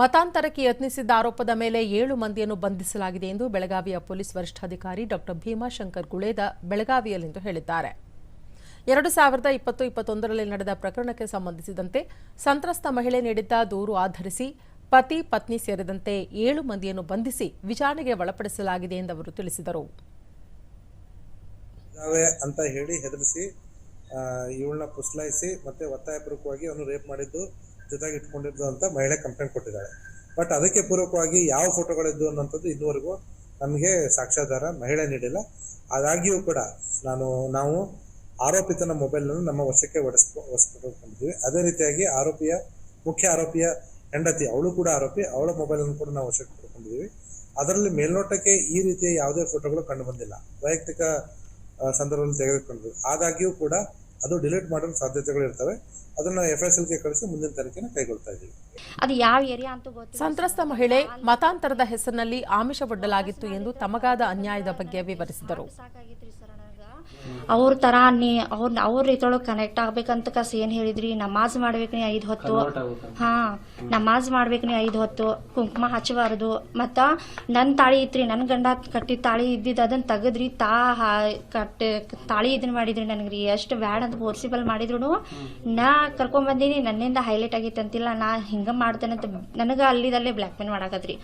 ಮತಾಂತರಕ್ಕೆ ಯತ್ನಿಸಿದ್ದ ಆರೋಪದ ಮೇಲೆ ಏಳು ಮಂದಿಯನ್ನು ಬಂಧಿಸಲಾಗಿದೆ ಎಂದು ಬೆಳಗಾವಿಯ ಪೊಲೀಸ್ ವರಿಷ್ಠಾಧಿಕಾರಿ ಡಾಕ್ಟರ್ ಭೀಮಾಶಂಕರ್ ಗುಳೇದ ಬೆಳಗಾವಿಯಲ್ಲಿಂದು ಹೇಳಿದ್ದಾರೆ. ಎರಡು ಸಾವಿರದ ಇಪ್ಪತ್ತು ಇಪ್ಪತ್ತೊಂದರಲ್ಲಿ ನಡೆದ ಪ್ರಕರಣಕ್ಕೆ ಸಂಬಂಧಿಸಿದಂತೆ ಸಂತ್ರಸ್ತ ಮಹಿಳೆ ನೀಡಿದ್ದ ದೂರು ಆಧರಿಸಿ ಪತಿ ಪತ್ನಿ ಸೇರಿದಂತೆ ಏಳು ಮಂದಿಯನ್ನು ಬಂಧಿಸಿ ವಿಚಾರಣೆಗೆ ಒಳಪಡಿಸಲಾಗಿದೆ ಎಂದು ಅವರು ತಿಳಿಸಿದರು. ಅಂತ ಹೇಳಿ ಹೆದರಿಸಿ ಇವಳನ್ನ ಪುಸ್ಲಾಯಿಸಿ ಮತ್ತೆ ಒತ್ತಾಯಪೂರ್ವಕವಾಗಿ ಅವನು ರೇಪ್ ಮಾಡಿದ್ದು ಜೊತೆಗೆ ಇಟ್ಕೊಂಡಿದ್ದು ಅಂತ ಮಹಿಳೆ ಕಂಪ್ಲೇಂಟ್ ಕೊಟ್ಟಿದ್ದಾಳೆ. ಬಟ್ ಅದಕ್ಕೆ ಪೂರ್ವಕವಾಗಿ ಯಾವ ಫೋಟೋಗಳಿದ್ದು ಅನ್ನೋಂಥದ್ದು ಇದುವರೆಗೂ ನಮಗೆ ಸಾಕ್ಷ್ಯಾಧಾರ ಮಹಿಳೆ ನೀಡಿಲ್ಲ. ಅದಾಗಿಯೂ ಕೂಡ ನಾನು, ನಾವು ಆರೋಪಿತನ ಮೊಬೈಲನ್ನು ನಮ್ಮ ವಶಕ್ಕೆ ಒಡಿಸ್ ವಶಪಡಿಕೊಂಡಿದ್ದೀವಿ ಅದೇ ರೀತಿಯಾಗಿ ಆರೋಪಿಯ, ಮುಖ್ಯ ಆರೋಪಿಯ ಹೆಂಡತಿ, ಅವಳು ಕೂಡ ಆರೋಪಿ, ಅವಳ ಮೊಬೈಲನ್ನು ಕೂಡ ನಾವು ವಶಕ್ಕೆ ಪಡ್ಕೊಂಡಿದ್ದೀವಿ. ಅದರಲ್ಲಿ ಮೇಲ್ನೋಟಕ್ಕೆ ಈ ರೀತಿಯ ಯಾವುದೇ ಫೋಟೋಗಳು ಕಂಡು ಬಂದಿಲ್ಲ. ವೈಯಕ್ತಿಕ ಸಂದರ್ಭದಲ್ಲಿ ತೆಗೆದುಕೊಂಡ್ರು ಆದಾಗ್ಯೂ ಕೂಡ ಅದು ಡಿಲೀಟ್ ಮಾಡೋ ಸಾಧ್ಯತೆಗಳು ಇರ್ತವೆ. ಅದನ್ನ ಎಫ್ ಎಸ್ ಎಲ್ಗೆ ಕಳಿಸಿ ಮುಂದಿನ ತನಿಖೆನ ಕೈಗೊಳ್ತಾ ಇದ್ದೀವಿ. ಅದು ಯಾವ ಏರಿಯಾ ಅಂತ ಸಂತ್ರಸ್ತ ಮಹಿಳೆ ಮತಾಂತರದ ಹೆಸರಿನಲ್ಲಿ ಆಮಿಷವೊಡ್ಡಲಾಗಿತ್ತು ಎಂದು ತಮಗಾದ ಅನ್ಯಾಯದ ಬಗ್ಗೆ ವಿವರಿಸಿದರು. ನನಗ ಅವ್ರ ತರ ನೀ ಅವ್ರ ಅವ್ರ ರೀತಿಯೊಳಗೆ ಕನೆಕ್ಟ್ ಆಗ್ಬೇಕಂತ ಕಸ ಏನ್ ಹೇಳಿದ್ರಿ? ನಮಾಜ್ ಮಾಡ್ಬೇಕು ನೀ ಐದ್ ಹೊತ್ತು. ಹಾ ನಮಾಜ್ ಮಾಡ್ಬೇಕು ನೀ ಐದ್ ಹೊತ್ತು. ಕುಂಕುಮ ಹಚ್ಚಬಾರದು. ಮತ್ತ ನನ್ ತಾಳಿ ಇತ್ರಿ ನನ್ ಗಂಡ ಕಟ್ಟಿದ ತಾಳಿ ಇದ್ದಿದ್ದು ಅದನ್ನ ತೆಗದ್ರಿ ತಾ ಹಾ- ಕಟ್ ತಾಳಿ ಇದನ್ನ ಮಾಡಿದ್ರಿ ನನಗ್ರಿ. ಎಷ್ಟು ಬ್ಯಾಡ್ ಅಂತ ಫೋರ್ಸಿಬಲ್ ಮಾಡಿದ್ರು ನಾ ಕರ್ಕೊಂಡ್ ಬಂದೀನಿ, ನನ್ನಿಂದ ಹೈಲೈಟ್ ಆಗಿತ್ತಂತಿಲ್ಲ ನಾ ಹಿಂಗ ಮಾಡ್ತೇನೆ ಅಂತ, ನನಗ ಅಲ್ಲಿದಲ್ಲೇ ಬ್ಲ್ಯಾಕ್ ಮೇಲ್ ಮಾಡಾಕತ್ರಿ.